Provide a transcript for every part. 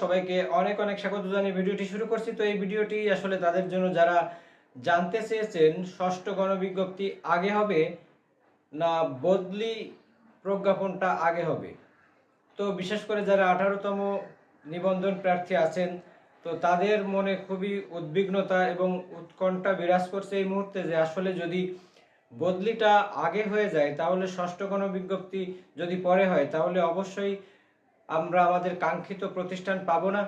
সবাইকে অনেক অনেক স্বাগত জানিয়ে ভিডিওটি শুরু করছি। তো এই ভিডিওটি আসলে তাদের জন্য যারা জানতে চেয়েছেন, ষষ্ঠ গণবিজ্ঞপ্তি আগে হবে না বদলি প্রজ্ঞাপনটা আগে হবে? তো বিশেষ করে যারা আঠারোতম নিবন্ধন প্রার্থী আছেন, তো তাদের মনে খুবই উদ্বিগ্নতা এবং উৎকণ্ঠা বিরাজ করছে এই মুহূর্তে যে আসলে যদি বদলিটা আগে হয়ে যায়, তাহলে ষষ্ঠ গণবিজ্ঞপ্তি যদি পরে হয়, তাহলে অবশ্যই আমরা আমাদের কাঙ্ক্ষিত প্রতিষ্ঠান পাবো না।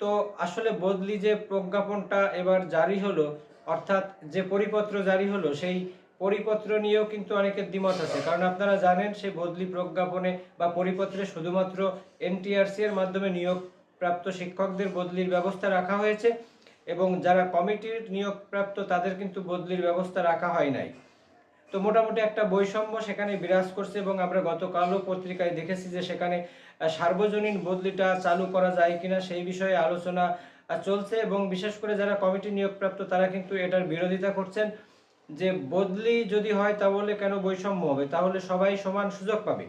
তো আসলে বদলি যে প্রজ্ঞাপনটা এবার জারি হলো, অর্থাৎ যে পরিপত্র জারি হলো, সেই পরিপত্র নিয়েও কিন্তু অনেকের দ্বিমত আছে। কারণ আপনারা জানেন, সেই বদলি প্রজ্ঞাপনে বা পরিপত্রে শুধুমাত্র এনটিআরসি এর মাধ্যমে নিয়োগপ্রাপ্ত শিক্ষকদের বদলির ব্যবস্থা রাখা হয়েছে এবং যারা কমিটির নিয়োগপ্রাপ্ত তাদের কিন্তু বদলির ব্যবস্থা রাখা হয় নাই। তো মোটামুটি একটা বৈষম্য সেখানে বিরাজ করছে এবং আমরা গতকালও পত্রিকায় দেখেছি যে সেখানে সার্বজনীন বদলিটা চালু করা যায় কিনা সেই বিষয়ে আলোচনা চলছে এবং বিশেষ করে যারা কমিটি নিয়োগপ্রাপ্ত তারা কিন্তু এটার বিরোধিতা করছেন যে বদলি যদি হয় তাহলে কেন বৈষম্য হবে? তাহলে সবাই সমান সুযোগ পাবে।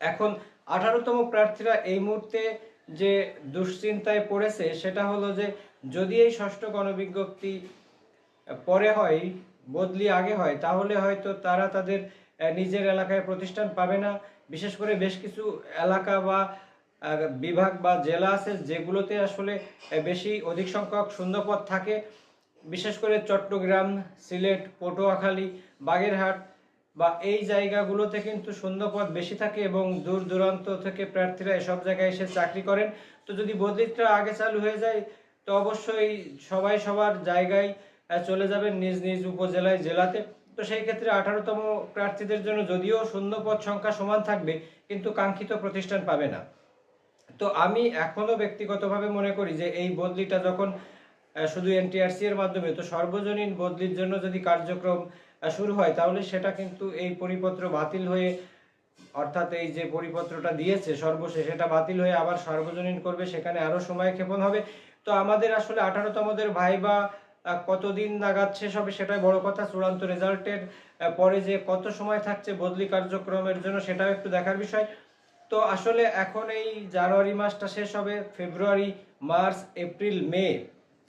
এখন আঠারোতম প্রার্থীরা এই মুহূর্তে যে দুশ্চিন্তায় পড়েছে সেটা হলো যে যদি এই ষষ্ঠ গণবিজ্ঞপ্তি পরে হয় বদলি আগে হয়, তাহলে হয়তো তারা তাদের নিজের এলাকায় প্রতিষ্ঠান পাবে না। বিশেষ করে বেশ কিছু এলাকা বা বিভাগ বা জেলা আছে যেগুলোতে আসলে বেশি অধিক সংখ্যক শূন্যপদ থাকে। বিশেষ করে চট্টগ্রাম, সিলেট, পটুয়াখালী, বাগেরহাট বা এই জায়গাগুলোতে কিন্তু শূন্যপদ বেশি থাকে এবং দূর দূরান্ত থেকে প্রার্থীরা এসব জায়গায় এসে চাকরি করেন। তো যদি বদলিটা আগে চালু হয়ে যায়, তো অবশ্যই সবাই সবার জায়গায় চলে যাবেন নিজ নিজ উপজেলায় জেলাতে। তো সেই ক্ষেত্রে আঠারোতম প্রার্থীদের জন্য যদিও শূন্যপদ সংখ্যা সমান থাকবে কিন্তু কাঙ্ক্ষিত প্রতিষ্ঠান পাবে না। তো আমি এখনও ব্যক্তিগতভাবে মনে করি যে এই বদলিটা যখন শুধু এনটিআরসি এর মাধ্যমে তো সর্বজনীন বদলির জন্য যদি কার্যক্রম শুরু হয় তাহলে সেটা কিন্তু এই পরিপত্র বাতিল হয়ে অর্থাৎ এই যে পরিপত্রটা দিয়েছে সর্বশেষ এটা বাতিল হয়ে আবার সর্বজনীন করবে সেখানে আরও সময় ক্ষেপণ হবে। তো আমাদের আসলে আঠারোতমদের ভাইবা আহ, কতদিন নাগাদ শেষ হবে সেটাই বড় কথা। চূড়ান্ত রেজাল্টের পরে যে কত সময় থাকছে বদলি কার্যক্রমের জন্য সেটাও একটু দেখার বিষয়। তো আসলে এখন এই জানুয়ারি মাসটা শেষ হবে ফেব্রুয়ারি, মার্চ, এপ্রিল, মে।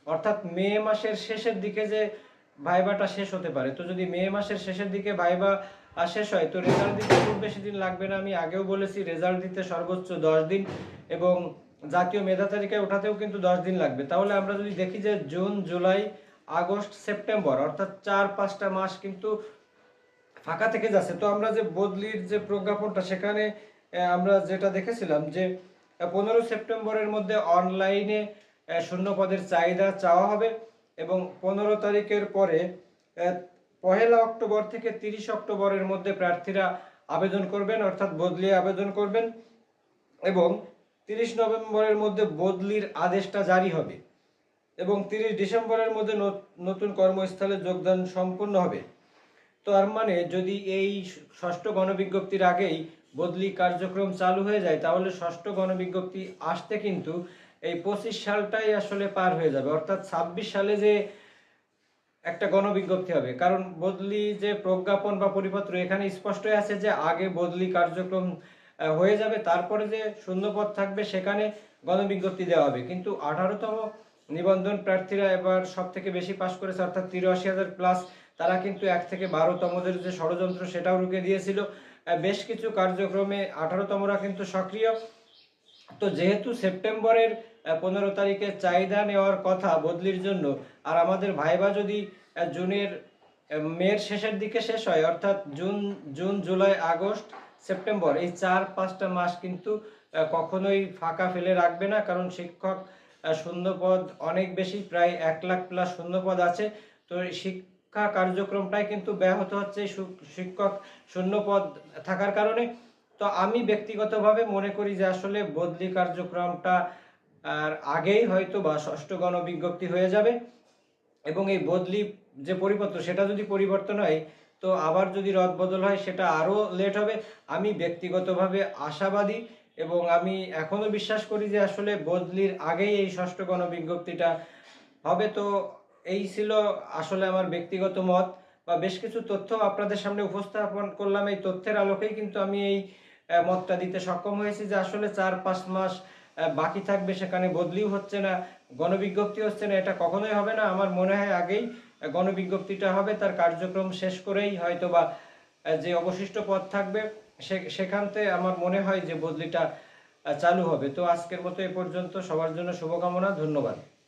অর্থাৎ মে মাসের শেষের দিকে যে ভাইবাটা শেষ হতে পারে। তো যদি মে মাসের শেষের দিকে ভাইবা শেষ হয়, তো রেজাল্ট দিতে খুব বেশি দিন লাগবে না। আমি আগেও বলেছি, রেজাল্ট দিতে সর্বোচ্চ দশ দিন এবং জাতীয় মেধা তালিকায় ওঠাতেও কিন্তু দশ দিন লাগবে। তাহলে আমরা যদি দেখি যে জুন, জুলাই আগস্ট, সেপ্টেম্বর, অর্থাৎ চার, পাঁচটা মাস কিন্তু ফাঁকা থেকে যাচ্ছে। তো আমরা যে বদলির যে প্রজ্ঞাপনটা, সেখানে আমরা যেটা দেখেছিলাম যে পনেরো সেপ্টেম্বরের মধ্যে অনলাইনে শূন্য পদের চাহিদা চাওয়া হবে এবং পনেরো তারিখের পরে পহেলা অক্টোবর থেকে তিরিশ অক্টোবরের মধ্যে প্রার্থীরা আবেদন করবেন, অর্থাৎ বদলি আবেদন করবেন এবং তিরিশ নভেম্বরের মধ্যে বদলির আদেশটা জারি হবে। এবং তিরিশ ডিসেম্বরের মধ্যে নতুন কর্মস্থলে যোগদান সম্পূর্ণ হবে। তার মানে যদি এই ষষ্ঠ গণবিজ্ঞপ্তির আগেই বদলি কার্যক্রম চালু হয়ে যায়, তাহলে ষষ্ঠ গণবিজ্ঞপ্তি আসতে কিন্তু এই পঁচিশ সালটাই আসলে পার হয়ে যাবে। অর্থাৎ ছাব্বিশ সালে যে একটা গণবিজ্ঞপ্তি হবে। কারণ বদলি যে প্রজ্ঞাপন বা পরিপত্র, এখানে স্পষ্টই আছে যে আগে বদলি কার্যক্রম হয়ে যাবে, তারপরে যে শূন্যপদ থাকবে, সেখানে গণবিজ্ঞপ্তি দেওয়া হবে। কিন্তু আঠারোতম নিবন্ধন প্রার্থীরা এবার সব থেকে বেশি পাশ করেছে, অর্থাৎ তিরাশি হাজার প্লাস তারা কিন্তু এক থেকে বারোতমদের যে ষড়যন্ত্র সেটাও রুখে দিয়েছিল। বেশ কিছু কার্যক্রমে আঠারোতমরা কিন্তু সক্রিয়। তো যেহেতু সেপ্টেম্বরের পনেরো তারিখে চাহিদা নেওয়ার কথা বদলির জন্য, আর আমাদের ভাইবা যদি জুনের মের শেষের দিকে শেষ হয়, অর্থাৎ June June, July, August, September, এই চার পাঁচটা মাস কিন্তু কখনোই ফাঁকা ফেলে রাখবে না। কারণ শিক্ষক শূন্যপদ অনেক বেশি, প্রায় এক লাখ প্লাস শূন্যপদ আছে। তো শিক্ষা কার্যক্রমটাই কিন্তু ব্যাহত হচ্ছে শিক্ষক শূন্যপদ থাকার কারণে। তো আমি ব্যক্তিগতভাবে মনে করি যে আসলে বদলি কার্যক্রমটা আর আগেই হয়তো বা ষষ্ঠ গণবিজ্ঞপ্তি হয়ে যাবে এবং এই বদলি যে পরিপত্র সেটা যদি পরিবর্তন হয়, তো আবার যদি রদবদল হয়, সেটা আরও লেট হবে। আমি ব্যক্তিগতভাবে আশাবাদী এবং আমি এখনও বিশ্বাস করি যে আসলে বদলির আগেই এই ষষ্ঠ গণবিজ্ঞপ্তিটা হবে। তো এই ছিল আসলে আমার ব্যক্তিগত মত বা বেশ কিছু তথ্য আপনাদের সামনে উপস্থাপন করলাম। এই তথ্যের আলোকেই কিন্তু আমি এই মতটা দিতে সক্ষম হয়েছি যে আসলে চার পাঁচ মাস বাকি থাকবে, সেখানে বদলিও হচ্ছে না, গণবিজ্ঞপ্তি হচ্ছে না, এটা কখনোই হবে না। আমার মনে হয় আগেই গণবিজ্ঞপ্তিটা হবে, তার কার্যক্রম শেষ করেই হয়তো বা যে অবশিষ্ট পদ থাকবে সেখানতে আমার মনে হয় যে বদলিটা চালু হবে। তো আজকের মতো এ পর্যন্ত। সবার জন্য শুভকামনা, ধন্যবাদ।